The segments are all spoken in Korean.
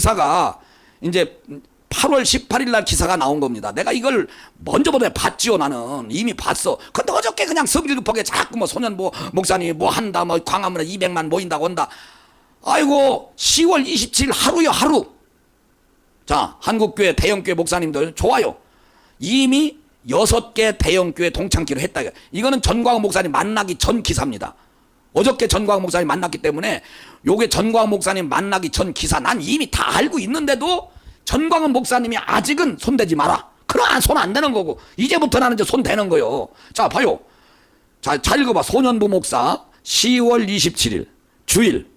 기사가 이제 8월 18일 날 기사가 나온 겁니다. 내가 이걸 먼저보다 봤지요, 나는. 이미 봤어. 근데 어저께 그냥 성질급하게 자꾸 뭐 소년보 목사님이 뭐 한다, 뭐 광화문에 200만 모인다고 한다. 아이고, 10월 27일 하루요, 하루. 자, 한국교회 대형교회 목사님들 좋아요. 이미 여섯 개 대형교회 동창기로 했다. 이거는 전광훈 목사님 만나기 전 기사입니다. 어저께 전광훈 목사님 만났기 때문에 요게 전광훈 목사님 만나기 전 기사 난 이미 다 알고 있는데도 전광훈 목사님이 아직은 손대지 마라. 그러나 손안 되는 거고 이제부터 나는 이제 손 대는 거요. 자 봐요. 자, 잘 읽어봐. 소년부 목사 10월 27일 주일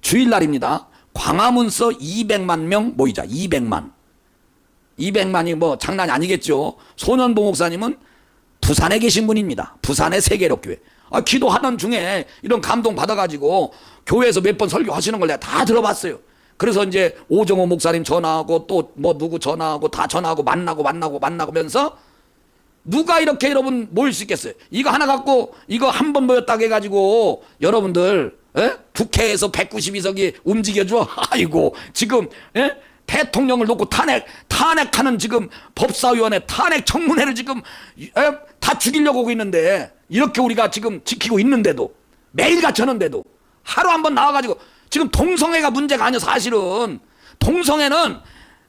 주일날입니다. 광화문서 200만 명 모이자. 200만. 200만이 뭐 장난이 아니겠죠. 소년부 목사님은 부산에 계신 분입니다. 부산의 세계력교회. 아, 기도하던 중에 이런 감동 받아가지고 교회에서 몇 번 설교하시는 걸 내가 다 들어봤어요. 그래서 이제 오정호 목사님 전화하고 또 뭐 누구 전화하고 다 전화하고 만나고 만나고 만나면서 누가 이렇게 여러분 모일 수 있겠어요? 이거 하나 갖고 이거 한 번 모였다고 해가지고 여러분들 에? 국회에서 192석이 움직여줘. 아이고 지금 에? 대통령을 놓고 탄핵 탄핵하는 지금 법사위원회 탄핵 청문회를 지금 에? 다 죽이려고 하고 있는데 이렇게 우리가 지금 지키고 있는데도 매일같이 하는데도 하루 한 번 나와가지고 지금 동성애가 문제가 아니야 사실은. 동성애는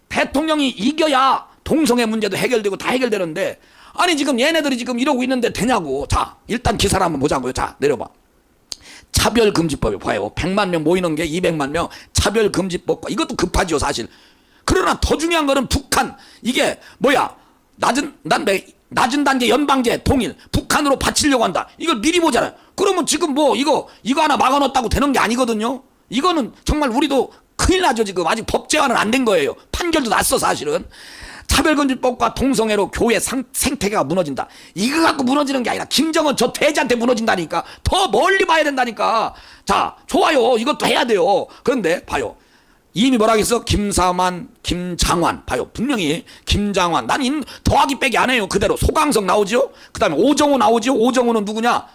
대통령이 이겨야 동성애 문제도 해결되고 다 해결되는데 아니 지금 얘네들이 지금 이러고 있는데 되냐고. 자 일단 기사를 한번 보자고요. 자 내려봐. 차별금지법이 봐요. 100만 명 모이는 게 200만 명 차별금지법과 이것도 급하지요 사실 그러나 더 중요한 거는 북한 이게 뭐야 낮은 난 매- 낮은 단계 연방제 통일 북한으로 바치려고 한다 이걸 미리 보잖아요 그러면 지금 뭐 이거 이거 하나 막아놓았다고 되는 게 아니거든요 이거는 정말 우리도 큰일 나죠 지금 아직 법제화는 안 된 거예요 판결도 났어 사실은 차별금지법과 동성애로 교회 상, 생태계가 무너진다. 이거 갖고 무너지는 게 아니라 김정은 저 돼지한테 무너진다니까. 더 멀리 봐야 된다니까. 자, 좋아요. 이것도 해야 돼요. 그런데 봐요. 이미 뭐라 했어? 김사만, 김장환. 봐요. 분명히 김장환. 난 인, 더하기 빼기 안 해요. 그대로. 소강성 나오죠? 그 다음에 오정호 나오죠? 오정호는 누구냐?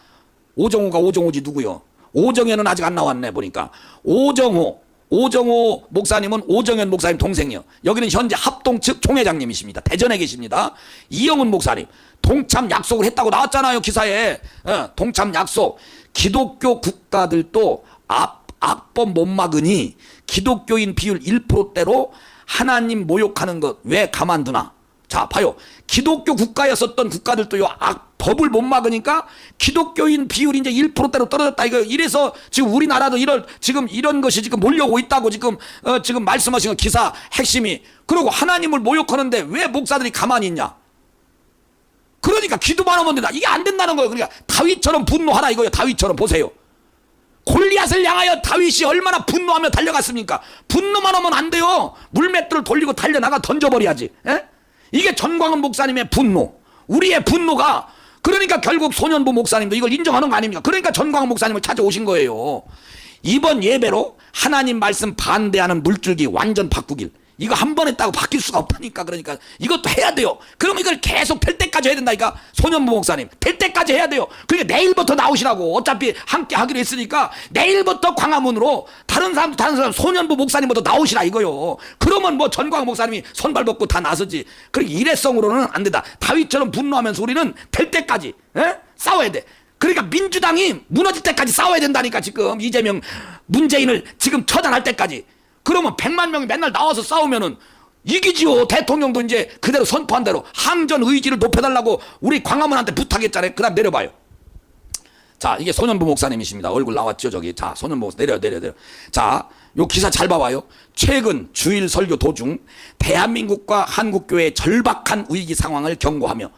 오정호가 오정호지 누구요? 오정현은 아직 안 나왔네 보니까. 오정호. 오정호 목사님은 오정현 목사님 동생이요. 여기는 현재 합동 측 총회장님이십니다. 대전에 계십니다. 이영훈 목사님 동참 약속을 했다고 나왔잖아요 기사에. 어, 동참 약속. 기독교 국가들도 앞 악법 못 막으니 기독교인 비율 1%대로 하나님 모욕하는 것 왜 가만두나? 자, 봐요. 기독교 국가였었던 국가들도요, 악, 법을 못 막으니까 기독교인 비율이 이제 1%대로 떨어졌다. 이거 이래서 지금 우리나라도 이런, 지금 이런 것이 지금 몰려오고 있다고 지금, 어, 지금 말씀하신 거 기사 핵심이. 그리고 하나님을 모욕하는데 왜 목사들이 가만히 있냐? 그러니까 기도만 하면 된다. 이게 안 된다는 거예요. 그러니까 다윗처럼 분노하라 이거예요. 다윗처럼 보세요. 골리앗을 향하여 다윗이 얼마나 분노하며 달려갔습니까? 분노만 하면 안 돼요. 물맷돌을 돌리고 달려나가 던져버려야지. 에? 이게 전광훈 목사님의 분노. 우리의 분노가 그러니까 결국 소년부 목사님도 이걸 인정하는 거 아닙니까? 그러니까 전광훈 목사님을 찾아오신 거예요. 이번 예배로 하나님 말씀 반대하는 물줄기 완전 바꾸길. 이거 한번 했다고 바뀔 수가 없다니까 그러니까 이것도 해야 돼요. 그럼 이걸 계속 될 때까지 해야 된다니까 소년부 목사님 될 때까지 해야 돼요. 그러니까 내일부터 나오시라고 어차피 함께 하기로 했으니까 내일부터 광화문으로 다른 사람 다른 사람 소년부 목사님부터 나오시라 이거요. 그러면 뭐 전광 목사님이 손발 벗고 다 나서지. 그 일회성으로는 안 된다. 다윗처럼 분노하면서 우리는 될 때까지 에? 싸워야 돼. 그러니까 민주당이 무너질 때까지 싸워야 된다니까 지금 이재명 문재인을 지금 처단할 때까지 그러면 100만 명이 맨날 나와서 싸우면은 이기지요. 대통령도 이제 그대로 선포한 대로 항전 의지를 높여달라고 우리 광화문한테 부탁했잖아요. 그 다음 내려봐요. 자 이게 소년부 목사님이십니다. 얼굴 나왔죠 저기? 자 소년부 목사 내려 내려 내려. 자 요 기사 잘 봐봐요. 최근 주일 설교 도중 대한민국과 한국교회의 절박한 위기 상황을 경고하며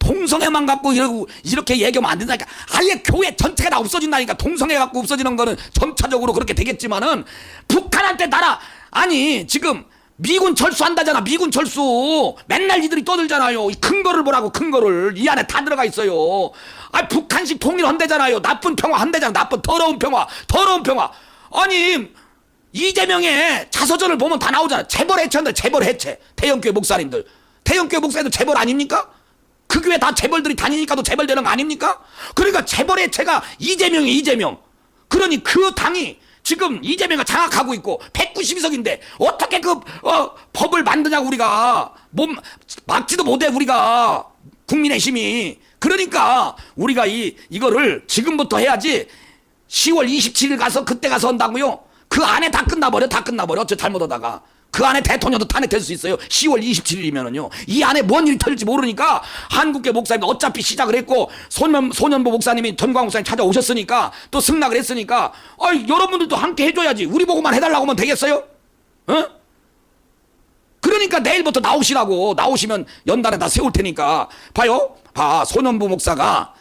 동성애만 갖고 이러고 이렇게 얘기하면 안 된다니까. 아예 교회 전체가 다 없어진다니까. 동성애 갖고 없어지는 거는 점차적으로 그렇게 되겠지만은 북한한테 나라 아니 지금 미군 철수한다잖아 미군 철수. 맨날 이들이 떠들잖아요. 이큰 거를 보라고 큰 거를. 이 안에 다 들어가 있어요. 아 북한식 통일한대잖아요. 나쁜 평화 한대잖아. 나쁜 더러운 평화 더러운 평화. 아니 이재명의 자서전을 보면 다 나오잖아. 재벌 해체한다 재벌 해체. 대형교회 목사님들. 대형교회 목사님들 재벌 아닙니까? 그 교회 다 재벌들이 다니니까도 재벌 되는 거 아닙니까? 그러니까 재벌 해체가 이재명이 이재명. 그러니 그 당이 지금 이재명이 장악하고 있고 192석인데 어떻게 그 어, 법을 만드냐고 우리가. 몸 막지도 못해 우리가. 국민의 힘이. 그러니까 우리가 이 이거를 지금부터 해야지 10월 27일 가서 그때 가서 한다고요. 그 안에 다 끝나버려 다 끝나버려 저 잘못하다가 그 안에 대통령도 탄핵될 수 있어요. 10월 27일이면은요. 이 안에 뭔 일이 터질지 모르니까 한국계 목사님도 어차피 시작을 했고 소년 소년보 목사님이 전광 목사님 찾아오셨으니까 또 승낙을 했으니까 아 여러분들도 함께 해줘야지. 우리 보고만 해달라고 하면 되겠어요? 어? 그러니까 내일부터 나오시라고 나오시면 연단에 다 세울 테니까 봐요. 아 소년부 목사가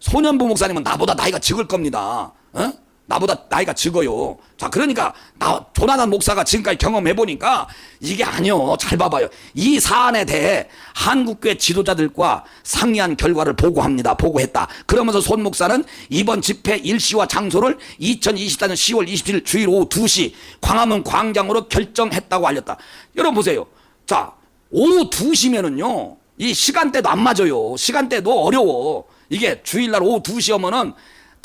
소년부 목사님은 나보다 나이가 적을 겁니다. 어? 나보다 나이가 적어요. 자, 그러니까 나 조나단 목사가 지금까지 경험해 보니까 이게 아니요. 잘 봐봐요. 이 사안에 대해 한국교회 지도자들과 상의한 결과를 보고합니다. 보고했다. 그러면서 손 목사는 이번 집회 일시와 장소를 2024년 10월 27일 주일 오후 2시 광화문 광장으로 결정했다고 알렸다. 여러분 보세요. 자, 오후 2시면은요. 이 시간대도 안 맞아요. 시간대도 어려워. 이게 주일날 오후 2시 오면은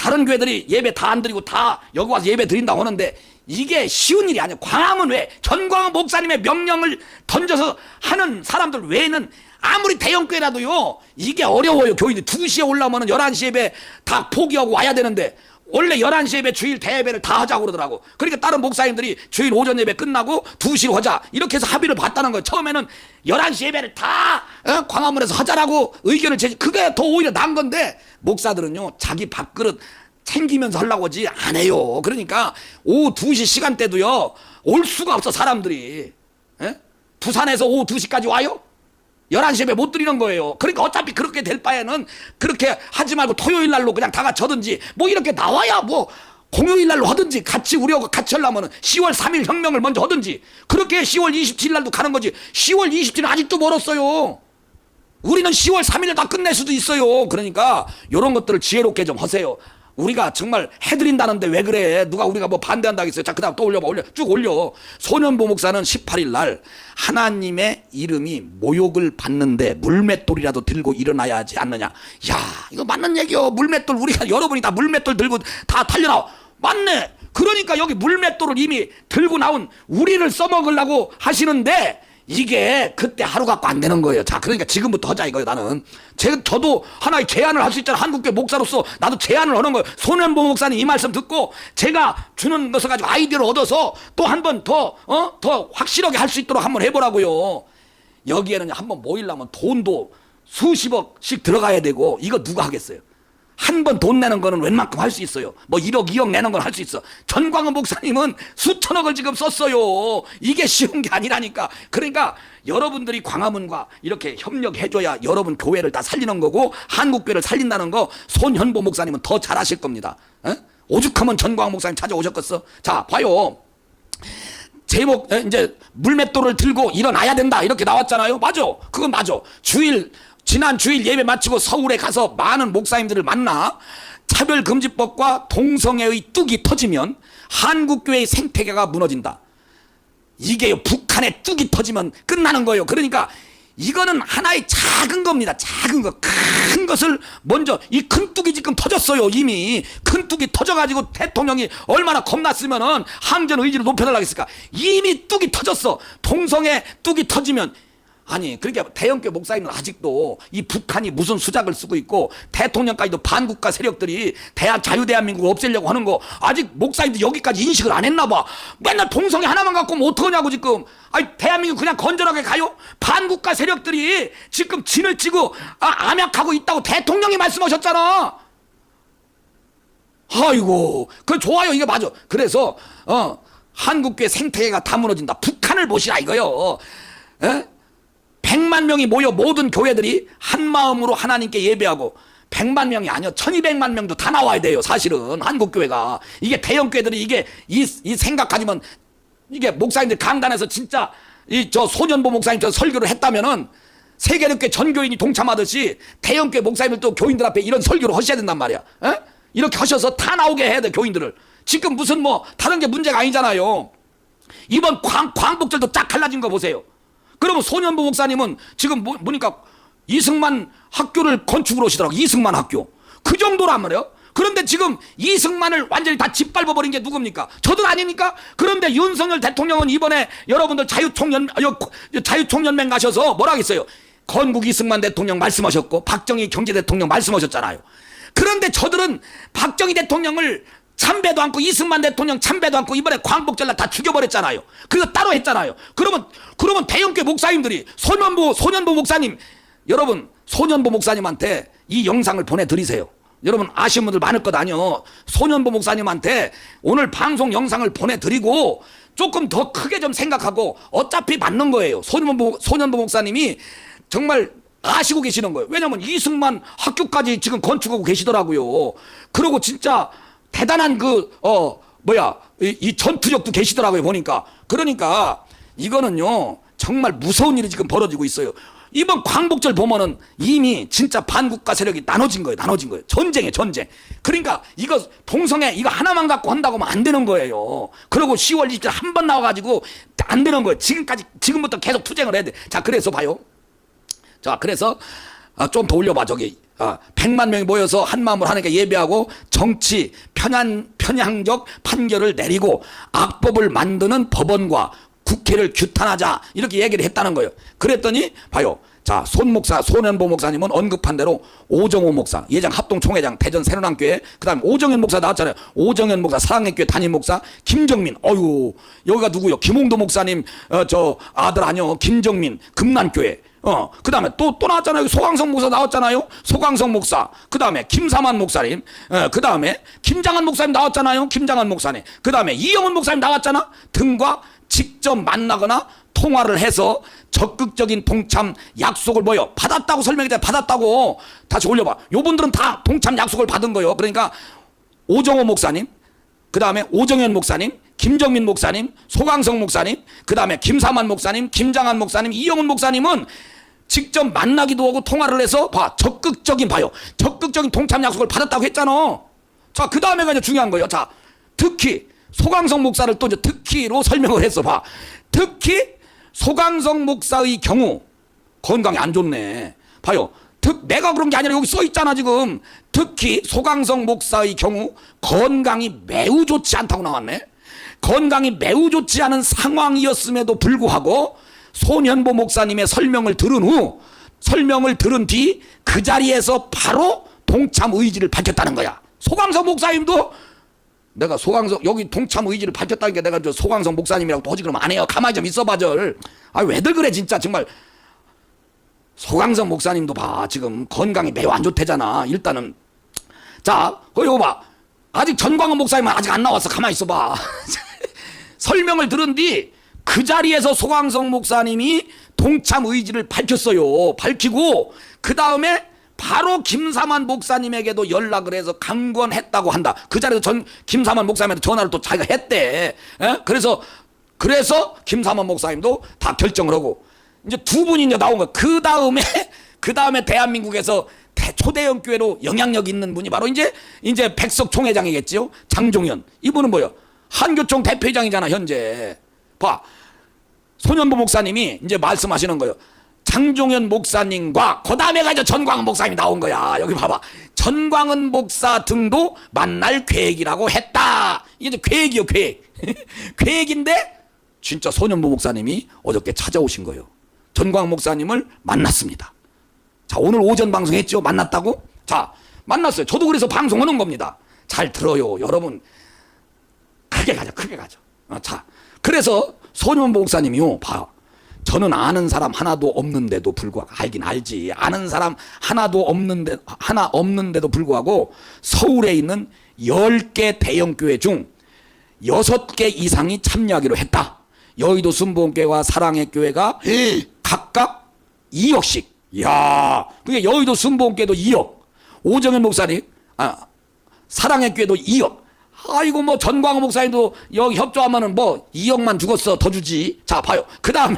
다른 교회들이 예배 다 안 드리고 다 여기 와서 예배 드린다고 하는데 이게 쉬운 일이 아니에요. 광화문 외 전광훈 목사님의 명령을 던져서 하는 사람들 외에는 아무리 대형교회라도요 이게 어려워요. 교인들 2시에 올라오면 11시 예배 다 포기하고 와야 되는데 원래 11시 예배 주일 대예배를 다 하자고 그러더라고. 그러니까 다른 목사님들이 주일 오전 예배 끝나고 2시로 하자. 이렇게 해서 합의를 봤다는 거예요. 처음에는 11시 예배를 다 어? 광화문에서 하자라고 의견을 제시. 그게 더 오히려 나은 건데 목사들은요. 자기 밥그릇 챙기면서 하려고 하지 안 해요. 그러니까 오후 2시 시간대도요. 올 수가 없어 사람들이. 예? 부산에서 오후 2시까지 와요? 11시 예배 못 드리는 거예요. 그러니까 어차피 그렇게 될 바에는 그렇게 하지 말고 토요일 날로 그냥 다 같이 하든지 뭐 이렇게 나와야 뭐 공휴일 날로 하든지 같이 우리하고 같이 하려면은 10월 3일 혁명을 먼저 하든지 그렇게 10월 27일 날도 가는 거지 10월 27일 아직도 멀었어요. 우리는 10월 3일에 다 끝낼 수도 있어요. 그러니까 이런 것들을 지혜롭게 좀 하세요. 우리가 정말 해드린다는데 왜 그래? 누가 우리가 뭐 반대한다 하겠어요? 자, 그 다음 또 올려봐, 올려. 쭉 올려. 소년보 목사는 18일 날 하나님의 이름이 모욕을 받는데 물맷돌이라도 들고 일어나야 하지 않느냐. 야, 이거 맞는 얘기요. 물맷돌, 우리가 여러분이 다 물맷돌 들고 다 달려나와. 맞네. 그러니까 여기 물맷돌을 이미 들고 나온 우리를 써먹으려고 하시는데 이게 그때 하루 갖고 안 되는 거예요. 자, 그러니까 지금부터 하자 이거예요, 나는. 제, 저도 하나의 제안을 할 수 있잖아. 한국교 목사로서 나도 제안을 하는 거예요. 손현보 목사님 이 말씀 듣고 제가 주는 것을 가지고 아이디어를 얻어서 또 한 번 더, 어? 더 확실하게 할 수 있도록 한번 해보라고요. 여기에는 한번 모이려면 돈도 수십억씩 들어가야 되고 이거 누가 하겠어요? 한 번 돈 내는 거는 웬만큼 할 수 있어요. 뭐 1억, 2억 내는 건 할 수 있어. 전광훈 목사님은 수천억을 지금 썼어요. 이게 쉬운 게 아니라니까. 그러니까 여러분들이 광화문과 이렇게 협력해줘야 여러분 교회를 다 살리는 거고 한국교회를 살린다는 거 손현보 목사님은 더 잘하실 겁니다. 에? 오죽하면 전광훈 목사님 찾아오셨겠어? 자, 봐요. 제목 에, 이제 물맷돌을 들고 일어나야 된다 이렇게 나왔잖아요. 맞아. 그건 맞아. 주일 지난 주일 예배 마치고 서울에 가서 많은 목사님들을 만나 차별금지법과 동성애의 뚝이 터지면 한국교회의 생태계가 무너진다. 이게요 북한의 뚝이 터지면 끝나는 거예요. 그러니까 이거는 하나의 작은 겁니다. 작은 거, 큰 것을 먼저 이 큰 뚝이 지금 터졌어요. 이미 큰 뚝이 터져가지고 대통령이 얼마나 겁났으면은 항전 의지를 높여달라고 했을까. 이미 뚝이 터졌어. 동성애 뚝이 터지면 아니 그러니까 대형교 목사님은 아직도 이 북한이 무슨 수작을 쓰고 있고 대통령까지도 반국가 세력들이 대한 자유대한민국을 없애려고 하는 거 아직 목사님들 여기까지 인식을 안 했나 봐. 맨날 동성애 하나만 갖고 오면 어떡하냐고 지금. 아니 대한민국 그냥 건전하게 가요? 반국가 세력들이 지금 진을 치고 아, 암약하고 있다고 대통령이 말씀하셨잖아. 아이고 그 좋아요. 이게 맞아. 그래서 어 한국교회 생태계가 다 무너진다. 북한을 보시라 이거요. 에? 100만 명이 모여 모든 교회들이 한 마음으로 하나님께 예배하고 100만 명이 아니요 1200만 명도 다 나와야 돼요 사실은. 한국 교회가. 이게 대형 교회들이 이게 이, 이 생각 가지면 이게 목사님들 강단에서 진짜 이 저 소년보 목사님 저 설교를 했다면은 세계력교 전교인이 동참하듯이 대형교회 목사님들도 교인들 앞에 이런 설교를 하셔야 된단 말이야. 에? 이렇게 하셔서 다 나오게 해야 돼 교인들을. 지금 무슨 뭐 다른 게 문제가 아니잖아요. 이번 광, 광복절도 쫙 갈라진 거 보세요 그러면 소년보 목사님은 지금 뭐, 보니까 이승만 학교를 건축으로 오시더라고. 이승만 학교. 그 정도란 말이에요. 그런데 지금 이승만을 완전히 다 짓밟아버린 게 누굽니까? 저들 아닙니까? 그런데 윤석열 대통령은 이번에 여러분들 자유총연, 여- 자유총연맹 가셔서 뭐라 했어요? 건국 이승만 대통령 말씀하셨고, 박정희 경제대통령 말씀하셨잖아요. 그런데 저들은 박정희 대통령을 참배도 않고 이승만 대통령 참배도 않고 이번에 광복절날 다 죽여버렸잖아요. 그거 따로 했잖아요. 그러면 그러면 대형교 목사님들이 소년보 소년보 목사님 여러분 소년보 목사님한테 이 영상을 보내드리세요. 여러분 아시는 분들 많을 것 아니요. 소년보 목사님한테 오늘 방송 영상을 보내드리고 조금 더 크게 좀 생각하고 어차피 맞는 거예요. 소년보 소년보 목사님이 정말 아시고 계시는 거예요. 왜냐면 이승만 학교까지 지금 건축하고 계시더라고요. 그리고 진짜 대단한 그, 어, 뭐야, 이, 이 전투력도 계시더라고요, 보니까. 그러니까 이거는요, 정말 무서운 일이 지금 벌어지고 있어요. 이번 광복절 보면은 이미 진짜 반국가 세력이 나눠진 거예요, 나눠진 거예요. 전쟁에 전쟁. 그러니까 이거 동성애 이거 하나만 갖고 한다고 하면 안 되는 거예요. 그리고 10월 20일 한 번 나와가지고 안 되는 거예요. 지금까지, 지금부터 계속 투쟁을 해야 돼. 자, 그래서 봐요. 자, 그래서 아, 좀 더 올려봐 저기. 아, 100만 명이 모여서 한 마음으로 하니까 예배하고 정치 편향 편향적 판결을 내리고 악법을 만드는 법원과 국회를 규탄하자 이렇게 얘기를 했다는 거예요. 그랬더니 봐요. 자, 손 목사, 손현보 목사님은 언급한 대로 오정호 목사, 예장 합동 총회장, 대전 새누랑교회, 그 다음 오정현 목사 나왔잖아요. 오정현 목사, 사랑의교회 담임 목사, 김정민, 어유 여기가 누구요? 김홍도 목사님, 어, 저 아들 아니요, 김정민, 금난교회. 어, 그 다음에 또, 또 나왔잖아요. 소강성 목사 나왔잖아요. 소강성 목사. 그 다음에 김사만 목사님. 어, 그 다음에 김장한 목사님 나왔잖아요. 김장한 목사님. 그 다음에 이영훈 목사님 나왔잖아. 등과 직접 만나거나 통화를 해서 적극적인 동참 약속을 뭐요? 받았다고 설명했잖아요. 받았다고. 다시 올려봐. 요분들은 다 동참 약속을 받은 거예요. 그러니까 오정호 목사님, 그 다음에 오정현 목사님, 김정민 목사님, 소강성 목사님, 그 다음에 김사만 목사님, 김장한 목사님, 이영훈 목사님은 직접 만나기도 하고 통화를 해서 봐 적극적인 봐요 적극적인 동참 약속을 받았다고 했잖아 자그 다음에가 이제 중요한 거예요 자 특히 소강성 목사를 또 이제 특히로 설명을 했어 봐 특히 소강성 목사의 경우 건강이 안 좋네. 봐요. 특, 내가 그런 게 아니라 여기 써 있잖아, 지금. 특히 소강성 목사의 경우 건강이 매우 좋지 않다고 나왔네. 건강이 매우 좋지 않은 상황이었음에도 불구하고 손현보 목사님의 설명을 들은 후 설명을 들은 뒤 그 자리에서 바로 동참 의지를 밝혔다는 거야. 소강성 목사님도 내가 소강성 여기 동참 의지를 밝혔다니까 내가 저 소강성 목사님이라고 또 어지 그러면 안 해요. 가만히 좀 있어봐절. 아 왜들 그래 진짜 정말 소강성 목사님도 봐 지금 건강이 매우 안 좋대잖아. 일단은 자 그거 봐 아직 전광훈 목사님은 아직 안 나왔어. 가만히 있어봐. 설명을 들은 뒤 그 자리에서 소강성 목사님이 동참 의지를 밝혔어요. 밝히고 그 다음에 바로 김사만 목사님에게도 연락을 해서 강권했다고 한다. 그 자리에서 전 김사만 목사님한테 전화를 또 자기가 했대. 에? 그래서 그래서 김사만 목사님도 다 결정을 하고 이제 두 분이 이제 나온 거. 그 다음에 그 다음에 대한민국에서 대- 초대형 교회로 영향력 있는 분이 바로 이제 이제 백석 총회장이겠지요. 장종현. 이분은 뭐요? 한교총 대표회장이잖아 현재. 봐. 손현보 목사님이 이제 말씀하시는 거예요. 장종현 목사님과 그 다음에 가서 전광훈 목사님이 나온 거야. 여기 봐봐. 전광훈 목사 등도 만날 계획이라고 했다. 이게 계획이요, 계획. 계획인데 진짜 손현보 목사님이 어저께 찾아오신 거예요. 전광훈 목사님을 만났습니다. 자, 오늘 오전 방송했죠? 만났다고? 자, 만났어요. 저도 그래서 방송하는 겁니다. 잘 들어요. 여러분, 크게 가죠, 크게 가죠. 어, 자, 그래서 손현 목사님이요, 봐. 저는 아는 사람 하나도 없는데도 불구하고 알긴 알지. 아는 사람 하나도 없는데 하나 없는데도 불구하고 서울에 있는 10개 대형 교회 중 6개 이상이 참여하기로 했다. 여의도 순복음교회와 사랑의 교회가 각각 2억씩. 야, 그게 여의도 순복음교회도 2억. 오정현 목사님, 아, 사랑의 교회도 2억. 아이고 뭐 전광호 목사님도 여기 협조하면은 뭐 2억만 죽었어 더 주지. 자 봐요. 그 다음에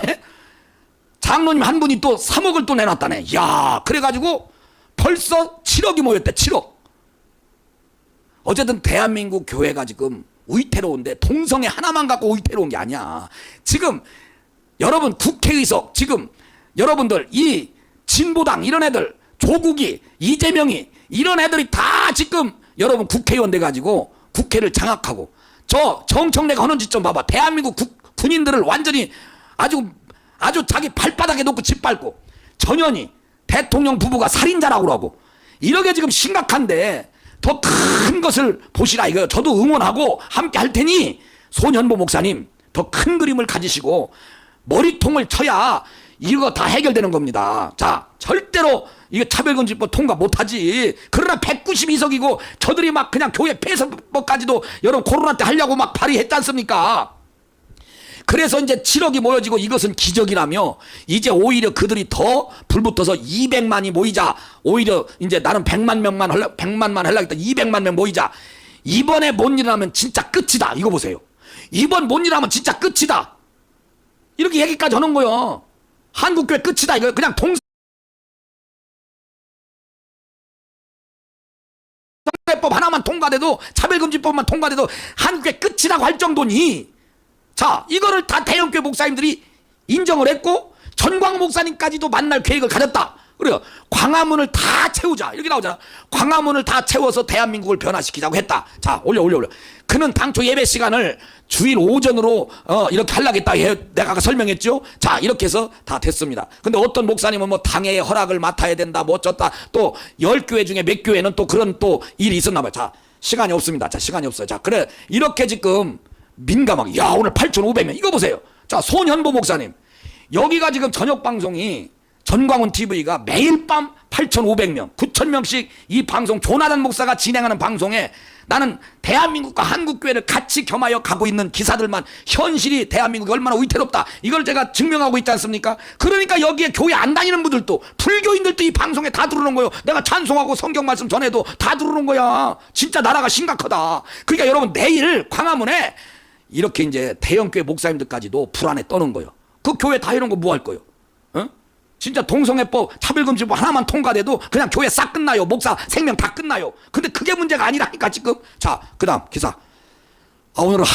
장로님 한 분이 또 3억을 또 내놨다네. 야 그래가지고 벌써 7억이 모였대. 7억. 어쨌든 대한민국 교회가 지금 위태로운데 동성애 하나만 갖고 위태로운 게 아니야. 지금 여러분 국회의석 지금 여러분들 이 진보당 이런 애들 조국이 이재명이 이런 애들이 다 지금 여러분 국회의원 돼가지고 국회를 장악하고 저 정청래가 하는 짓 좀 봐봐. 대한민국 국- 군인들을 완전히 아주 아주 자기 발바닥에 놓고 짓밟고 전현희 대통령 부부가 살인자라고 그러고 이렇게 지금 심각한데 더 큰 것을 보시라 이거요. 저도 응원하고 함께 할 테니 손현보 목사님 더 큰 그림을 가지시고 머리통을 쳐야 이거 다 해결되는 겁니다. 자, 절대로 이게 차별금지법 통과 못하지. 그러나 192석이고 저들이 막 그냥 교회 폐쇄법까지도 여러분 코로나 때 하려고 막 발의했지 않습니까? 그래서 이제 7억이 모여지고 이것은 기적이라며 이제 오히려 그들이 더 불붙어서 200만이 모이자. 오히려 이제 나는 100만 명만 할라 100만만 하려겠다. 200만 명 모이자. 이번에 못 일어나면 진짜 끝이다. 이거 보세요. 이번 못 일어나면 진짜 끝이다. 이렇게 얘기까지 하는 거요 한국교회 끝이다 이거 그냥 동 법 하나만 통과돼도 차별금지법만 통과돼도 한국교회 끝이라고 할 정도니 자, 이거를 다 대형교회 목사님들이 인정을 했고 전광 목사님까지도 만날 계획을 가졌다. 그래요. 광화문을 다 채우자. 이렇게 나오잖아. 광화문을 다 채워서 대한민국을 변화시키자고 했다. 자, 올려 올려 올려. 그는 당초 예배 시간을 주일 오전으로 어, 이렇게 하려겠다. 해 내가 설명했죠. 자, 이렇게 해서 다 됐습니다. 근데 어떤 목사님은 뭐 당의 허락을 맡아야 된다. 뭐 어쩌다. 또 열 교회 중에 몇 교회는 또 그런 또 일이 있었나 봐요. 자, 시간이 없습니다. 자, 시간이 없어요. 자, 그래. 이렇게 지금 민감하게 야 오늘 8,500명 이거 보세요. 자 손현보 목사님 여기가 지금 저녁 방송이 전광훈 TV가 매일 밤 8,500명 9,000명씩 이 방송 조나단 목사가 진행하는 방송에 나는 대한민국과 한국 교회를 같이 겸하여 가고 있는 기사들만 현실이 대한민국이 얼마나 위태롭다 이걸 제가 증명하고 있지 않습니까? 그러니까 여기에 교회 안 다니는 분들도 불교인들도 이 방송에 다 들어오는 거예요. 내가 찬송하고 성경 말씀 전해도 다 들어오는 거야. 진짜 나라가 심각하다. 그러니까 여러분 내일 광화문에 이렇게 이제 대형 교회 목사님들까지도 불안에 떠는 거예요. 그 교회 다 이런 거 뭐 할 거예요? 어? 진짜 동성애법 차별금지법 하나만 통과돼도 그냥 교회 싹 끝나요. 목사 생명 다 끝나요. 근데 그게 문제가 아니라니까 지금. 자, 그다음 기사. 아 오늘 하,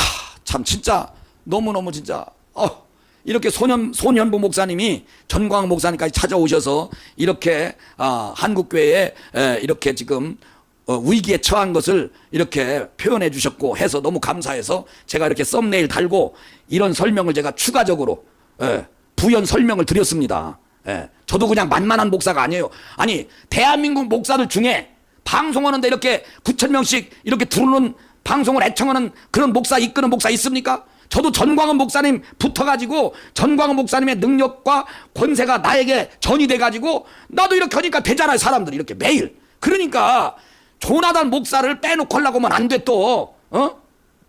참 진짜 너무 너무 진짜 어, 이렇게 소년 소년부 목사님이 전광 목사님까지 찾아오셔서 이렇게 아, 한국 교회에 에, 이렇게 지금 어, 위기에 처한 것을 이렇게 표현해 주셨고 해서 너무 감사해서 제가 이렇게 썸네일 달고 이런 설명을 제가 추가적으로 예, 부연 설명을 드렸습니다. 예, 저도 그냥 만만한 목사가 아니에요. 아니 대한민국 목사들 중에 방송하는데 이렇게 9천 명씩 이렇게 들어오는 방송을 애청하는 그런 목사 이끄는 목사 있습니까? 저도 전광훈 목사님 붙어가지고 전광훈 목사님의 능력과 권세가 나에게 전이 돼가지고 나도 이렇게 하니까 되잖아요 사람들이 이렇게 매일 그러니까 조나단 목사를 빼놓고 하려고 하면 안 돼 또 어?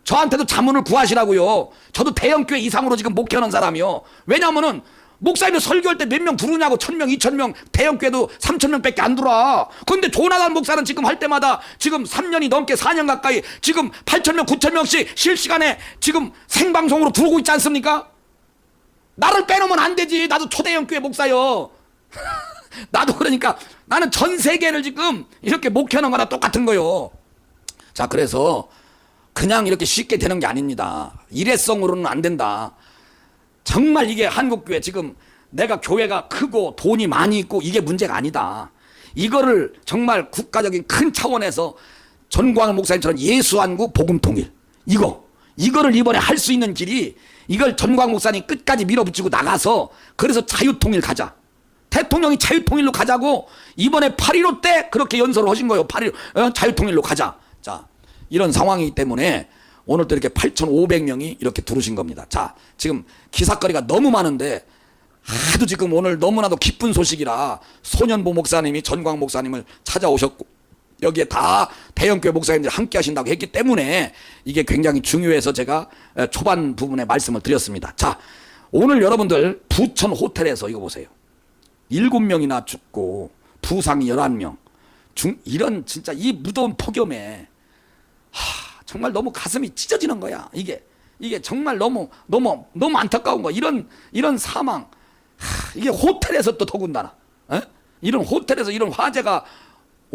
저한테도 자문을 구하시라고요 저도 대형교회 이상으로 지금 목회하는 사람이요 왜냐면은 목사님이 설교할 때 몇명 부르냐고 천 명, 이천 명, 대형교회도 삼천 명밖에 안 들어와. 그런데 조나단 목사는 지금 할 때마다 지금 3년이 넘게 4년 가까이 지금 8천 명, 9천 명씩 실시간에 지금 생방송으로 부르고 있지 않습니까? 나를 빼놓으면 안 되지. 나도 초대형 교회 목사요. 나도 그러니까 나는 전 세계를 지금 이렇게 목회하는 거나 똑같은 거요. 자, 그래서 그냥 이렇게 쉽게 되는 게 아닙니다. 일회성으로는 안 된다. 정말 이게 한국교회 지금 내가 교회가 크고 돈이 많이 있고 이게 문제가 아니다. 이거를 정말 국가적인 큰 차원에서 전광훈 목사님처럼 예수한국 복음통일 이거 이거를 이번에 할 수 있는 길이 이걸 전광훈 목사님 끝까지 밀어붙이고 나가서 그래서 자유통일 가자. 대통령이 자유통일로 가자고 이번에 8.15 때 그렇게 연설을 하신 거예요. 8.15 어, 자유통일로 가자. 자 이런 상황이기 때문에 오늘 또 이렇게 8,500명이 이렇게 들으신 겁니다. 자, 지금 기사거리가 너무 많은데 하도 지금 오늘 너무나도 기쁜 소식이라 소년보 목사님이 전광 목사님을 찾아오셨고 여기에 다 대형교회 목사님들이 함께 하신다고 했기 때문에 이게 굉장히 중요해서 제가 초반 부분에 말씀을 드렸습니다. 자, 오늘 여러분들 부천 호텔에서 이거 보세요. 일곱 명이나 죽고 부상이 열한 명. 중 이런 진짜 이 무더운 폭염에 하, 정말 너무 가슴이 찢어지는 거야. 이게 이게 정말 너무 너무 너무 안타까운 거. 이런 이런 사망. 하, 이게 호텔에서 또 더군다나. 에? 이런 호텔에서 이런 화재가